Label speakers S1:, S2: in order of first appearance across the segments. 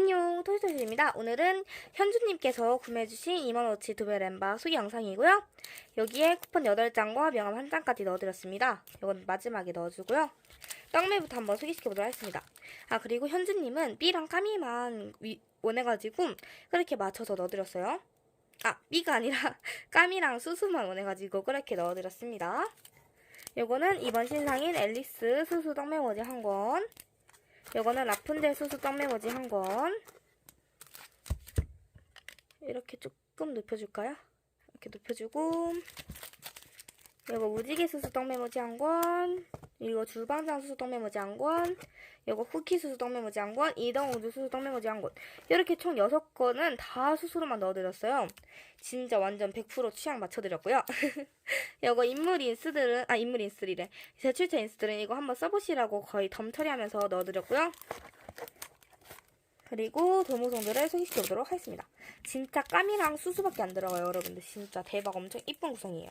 S1: 안녕 토시토시입니다. 오늘은 현주님께서 구매해주신 2만원어치 두배 램바 소개 영상이고요. 여기에 쿠폰 8장과 명함 1장까지 넣어드렸습니다. 이건 마지막에 넣어주고요. 떡매부터 한번 소개시켜보도록 하겠습니다. 아 그리고 현주님은 B랑 까미만 위- 원해가지고 그렇게 맞춰서 넣어드렸어요. 아 B가 아니라 까미랑 수수만 원해가지고 그렇게 넣어드렸습니다. 요거는 이번 신상인 앨리스 수수 떡메모지 한 권. 요거는 라푼젤 수수 떡메모지 한 권. 이렇게 조금 눕혀줄까요? 이렇게 눕혀주고. 요거 무지개 수수 떡메모지 한 권. 이거 줄방장 수수 떡메모지 한 권. 요거 쿠키 수수 떡메모지 한 권. 이동 우주 수수 떡메모지 한 권. 이렇게 총 6건은 다 수수로만 넣어드렸어요. 진짜 완전 100% 취향 맞춰드렸고요. 요거 인물 인스들은 아 인물 인스리래 제출처 인스들은 이거 한번 써보시라고 거의 덤 처리하면서 넣어드렸고요. 그리고 도무송들을 소개시켜보도록 하겠습니다. 진짜 까미랑 수수밖에 안 들어가요, 여러분들. 진짜 대박 엄청 이쁜 구성이에요.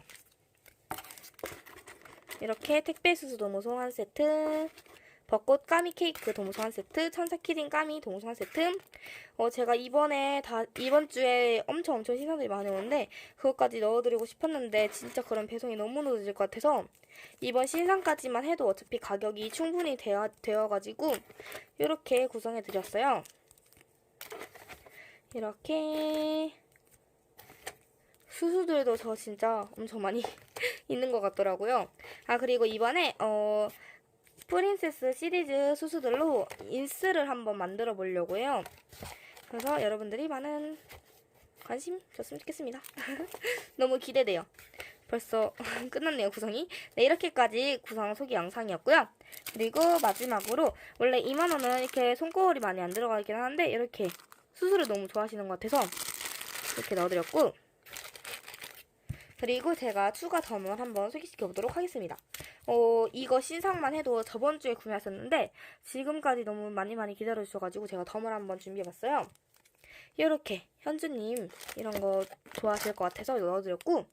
S1: 이렇게 택배 수수 도무송 한 세트, 벚꽃 까미 케이크 도무송 한 세트, 천사 키링 까미 도무송 한 세트. 어 제가 이번에 다 이번 주에 엄청 엄청 신상들이 많이 오는데 그것까지 넣어드리고 싶었는데 진짜 그런 배송이 너무 늦어질 것 같아서 이번 신상까지만 해도 어차피 가격이 충분히 되어, 되어가지고 이렇게 구성해드렸어요. 이렇게 수수들도 저 진짜 엄청 많이 있는 것 같더라고요. 아 그리고 이번에 어 프린세스 시리즈 수수들로 인스를 한번 만들어 보려고요. 그래서 여러분들이 많은 관심 줬으면 좋겠습니다. 너무 기대돼요. 벌써 끝났네요, 구성이. 네, 이렇게까지 구성 소개 영상이었고요. 그리고 마지막으로 원래 2만원은 이렇게 손거울이 많이 안 들어가긴 하는데 이렇게 수수를 너무 좋아하시는 것 같아서 이렇게 넣어드렸고 그리고 제가 추가 덤을 한번 소개시켜 보도록 하겠습니다. 어, 이거 신상만 해도 저번 주에 구매하셨는데 지금까지 너무 많이 많이 기다려 주셔가지고 제가 덤을 한번 준비해 봤어요. 이렇게 현주님 이런 거 좋아하실 것 같아서 넣어드렸고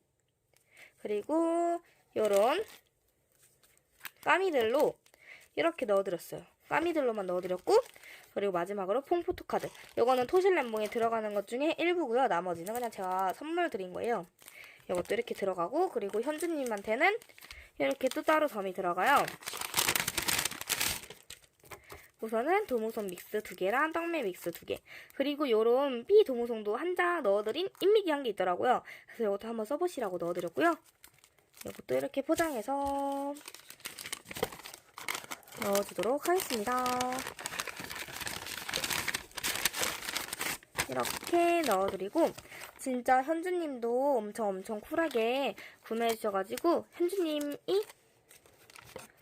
S1: 그리고 요런 까미들로 이렇게 넣어드렸어요. 까미들로만 넣어드렸고 그리고 마지막으로 퐁포토카드 요거는 토실램봉에 들어가는 것 중에 일부고요. 나머지는 그냥 제가 선물 드린 거예요. 이것도 이렇게 들어가고 그리고 현주님한테는 이렇게 또 따로 점이 들어가요. 우선은 도무송 믹스 두 개랑 떡메 믹스 두 개. 그리고 요런 B 도무송도 한 장 넣어드린 인미기 한 개 있더라고요. 그래서 이것도 한번 써보시라고 넣어드렸고요. 이것도 이렇게 포장해서 넣어주도록 하겠습니다. 이렇게 넣어드리고 진짜 현주님도 엄청 엄청 쿨하게 구매해주셔가지고 현주님이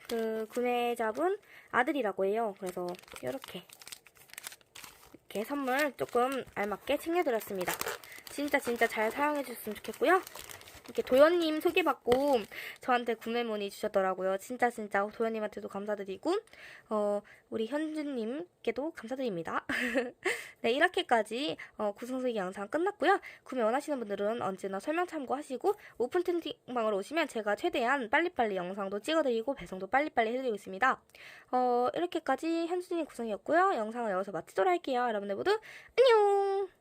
S1: 그 구매자분 아들이라고 해요. 그래서 이렇게 이렇게 선물 조금 알맞게 챙겨드렸습니다. 진짜 진짜 잘 사용해주셨으면 좋겠고요. 이렇게 도현님 소개받고 저한테 구매 문의 주셨더라고요. 진짜 진짜 도현님한테도 감사드리고 어, 우리 현주님께도 감사드립니다. 네 이렇게까지 어, 구성소개 영상 끝났고요. 구매 원하시는 분들은 언제나 설명 참고하시고 오픈 채팅방으로 오시면 제가 최대한 빨리빨리 영상도 찍어드리고 배송도 빨리빨리 해드리고 있습니다. 어, 이렇게까지 현주님 구성이었고요. 영상을 여기서 마치도록 할게요. 여러분들 모두 안녕!